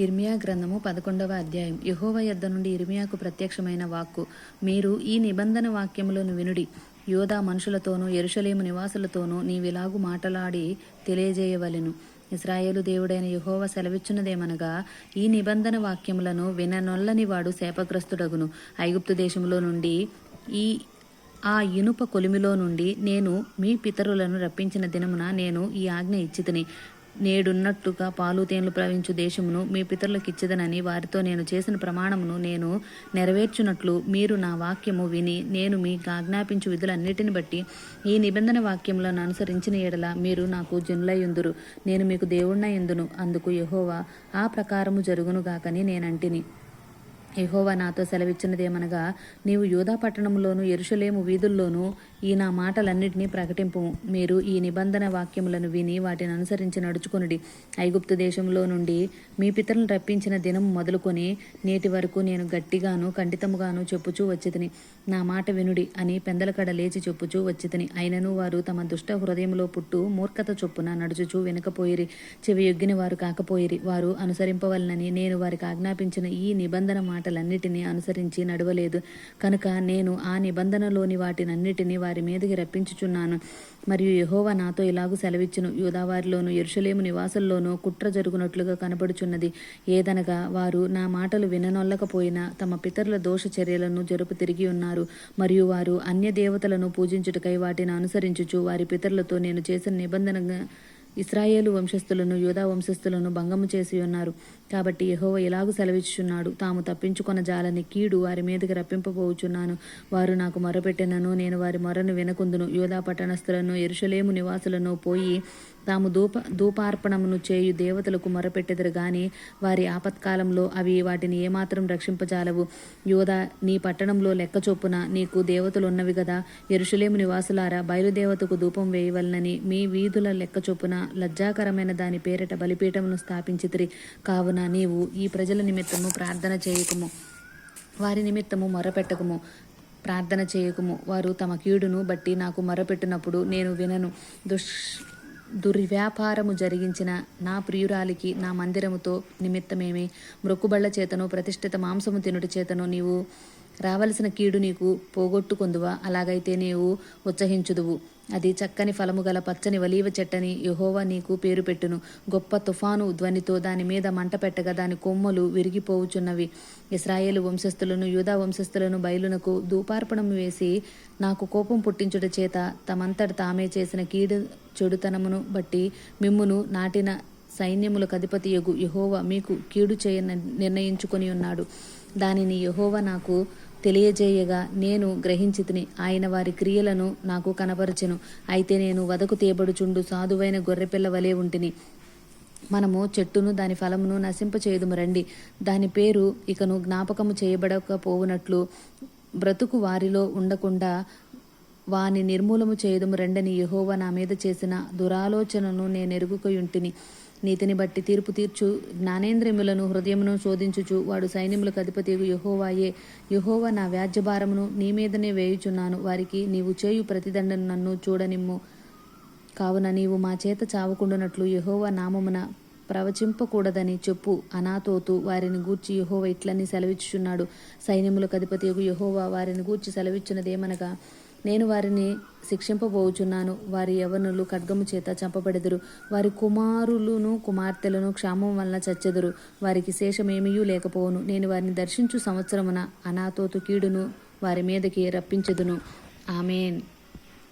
ఇర్మియా గ్రంథము పదకొండవ అధ్యాయం. యహోవ యొద్ద నుండి ఇర్మియాకు ప్రత్యక్షమైన వాక్కు. మీరు ఈ నిబంధన వాక్యములను వినుడి. యోధా మనుషులతోనూ ఎరుషలేము నివాసులతోనూ నీవిలాగు మాటలాడి తెలియజేయవలెను. ఇస్రాయేలు దేవుడైన యహోవ సెలవిచ్చున్నదేమనగా ఈ నిబంధన వాక్యములను విననొల్లని వాడు శాపగ్రస్తుడగును. ఐగుప్తు దేశంలో నుండి ఈ ఆ ఇనుప కొలిమిలో నుండి నేను మీ పితరులను రప్పించిన దినమున నేను ఈ ఆజ్ఞ ఇచ్చితిని. నేడున్నట్టుగా పాలు తేనెలు ప్రవహించు దేశమును మీ పితరులకు ఇచ్చదనని వారితో నేను చేసిన ప్రమాణమును నేను నెరవేర్చున్నట్లు మీరు నా వాక్యము విని నేను మీకు ఆజ్ఞాపించు విధులన్నిటిని బట్టి ఈ నిబంధన వాక్యములను అనుసరించిన ఎడల మీరు నాకు జనులయ్యుందురు. నేను మీకు దేవుణ్ణయ్యుందును. అందుకు యెహోవా ఆ ప్రకారము జరుగునుగాకని నేనంటిని. యహోవా నాతో సెలవిచ్చినదేమనగా నీవు యూదా పట్టణంలోను ఎరుషలేము వీధుల్లోనూ ఈ నా మాటలన్నిటినీ ప్రకటింపు. మీరు ఈ నిబంధన వాక్యములను విని వాటిని అనుసరించి నడుచుకొనుడి. ఐగుప్తు దేశంలో నుండి మీ పితరులను రప్పించిన దినం మొదలుకొని నేటి వరకు నేను గట్టిగాను ఖండితముగాను చెప్పుచూ వచ్చితిని. నా మాట వినుడి అని పెందలకడ లేచి చెప్పుచూ వచ్చితిని. అయినను వారు తమ దుష్ట హృదయంలో పుట్టు మూర్ఖత చొప్పున నడుచుచూ వెనుకపోయిరి. చెవి ఎగ్గిన వారు కాకపోయిరి. వారు అనుసరింపవలనని నేను వారికి ఆజ్ఞాపించిన ఈ నిబంధన మాట మాటలన్నిటినీ అనుసరించి నడవలేదు. కనుక నేను ఆ నిబంధనలోని వాటినన్నిటినీ వారి మీదకి రప్పించుచున్నాను. మరియు యహోవా నాతో ఇలాగూ సెలవిచ్చును. యూదావారిలోను ఎరుషలేము నివాసుల్లోనూ కుట్ర జరుగునట్లుగా కనబడుచున్నది. ఏదనగా వారు నా మాటలు విననొల్లకపోయినా తమ పితరుల దోష చర్యలను జరుపు తిరిగి ఉన్నారు. మరియు వారు అన్య దేవతలను పూజించుటకై వాటిని అనుసరించుచు వారి పితరులతో నేను చేసిన నిబంధనగా ఇస్రాయేలు వంశస్థులను యూదా వంశస్థులను భంగము చేసి ఉన్నారు. కాబట్టి యహోవ ఇలాగు సెలవిచ్చుచున్నాడు? తాము తప్పించుకొన జాలని కీడు వారి మీదకి రప్పింపబోచున్నాను. వారు నాకు మొరపెట్టినను నేను వారి మొరను వినకుందును. యూదా పట్టణస్థులను ఎరుషలేము నివాసులను పోయి తాము ధూప ధూపార్పణమును చేయు దేవతలకు మొరపెట్టెదరు గాని వారి ఆపత్కాలంలో అవి వాటిని ఏమాత్రం రక్షింపజాలవు. యోధ నీ పట్టణంలో లెక్క చొప్పున నీకు దేవతలు ఉన్నవి గదా. ఎరుషలేము నివాసులారా బయలుదేవతకు ధూపం వేయవలనని మీ వీధుల లెక్క చొప్పున లజ్జాకరమైన దాని పేరిట బలిపీఠమును స్థాపించితిరి. కావున నీవు ఈ ప్రజల నిమిత్తము ప్రార్థన చేయకము. వారి నిమిత్తము మొరపెట్టకుము. ప్రార్థన చేయకము. వారు తమ కీడును బట్టి నాకు మొరపెట్టినప్పుడు నేను వినను. దుష్ దుర్వ్యాపారము జరిగించిన నా ప్రియురాలికి నా మందిరముతో నిమిత్తమేమి? మ్రొక్కుబళ్ళ చేతను ప్రతిష్ఠిత మాంసము తినుటి చేతను నీవు రావలసిన కీడు నీకు పోగొట్టుకుందువా? అలాగైతే నీవు ఉత్సహించుదువు. అది చక్కని ఫలము గల పచ్చని వలీవ చెట్టని యహోవా నీకు పేరు పెట్టును. గొప్ప తుఫాను ధ్వనితో దాని మీద మంట పెట్టగా దాని కొమ్మలు విరిగిపోవుచున్నవి. ఇస్రాయేలు వంశస్థులను యూదా వంశస్థులను బయలునకు ధూపార్పణం వేసి నాకు కోపం పుట్టించుట చేత తమంతట తామే చేసిన కీడు చెడుతనమును బట్టి మిమ్మును నాటిన సైన్యములకు అధిపతి యగు యహోవా మీకు కీడు చేయ నిర్ణయించుకొని ఉన్నాడు. దానిని యహోవా నాకు తెలియజేయగా నేను గ్రహించితిని ఆయన వారి క్రియలను నాకు కనపరచెను అయితే నేను వదకు తేబడుచుండు సాధువైన గొర్రెపిల్ల వలె ఉంటిని. మనము చెట్టును దాని ఫలమును నశింపచేయుదుము రండి. దాని పేరు ఇకను జ్ఞాపకము చేయబడకపోవునట్లు బ్రతుకు వారిలో ఉండకుండా వాని నిర్మూలము చేయదుము రెండని యహోవ నా మీద చేసిన దురాలోచనను నేను ఎరుగుకొయుంటిని నీతిని బట్టి తీర్పు తీర్చు. జ్ఞానేంద్రియములను హృదయమును శోధించుచు. వాడు సైన్యములకు అధిపతి యహోవాయే. యహోవా నా వ్యాజ్యభారమును నీ మీదనే వేయుచున్నాను. వారికి నీవు చేయు ప్రతిదండను నన్ను చూడనిమ్ము. కావున నీవు మా చేత చావకుండునట్లు యహోవా నామమున ప్రవచింపకూడదని చెప్పు. అనాతోతు వారిని గూర్చి యహోవ ఇట్లని సెలవిచ్చుచున్నాడు. సైన్యములకు అధిపతి యహోవా వారిని గూర్చి సెలవిచ్చినదేమనగా నేను వారిని శిక్షింపబోచున్నాను. వారి యవనులు ఖడ్గము చేత చంపబడెదరు. వారి కుమారులను కుమార్తెలను క్షామం వలన చచ్చెదరు. వారికి శేషమేమీయూ లేకపోవును. నేను వారిని దర్శించు సంవత్సరమున అనాతోతు కీడును వారి మీదకి రప్పించెదును. ఆమెన్.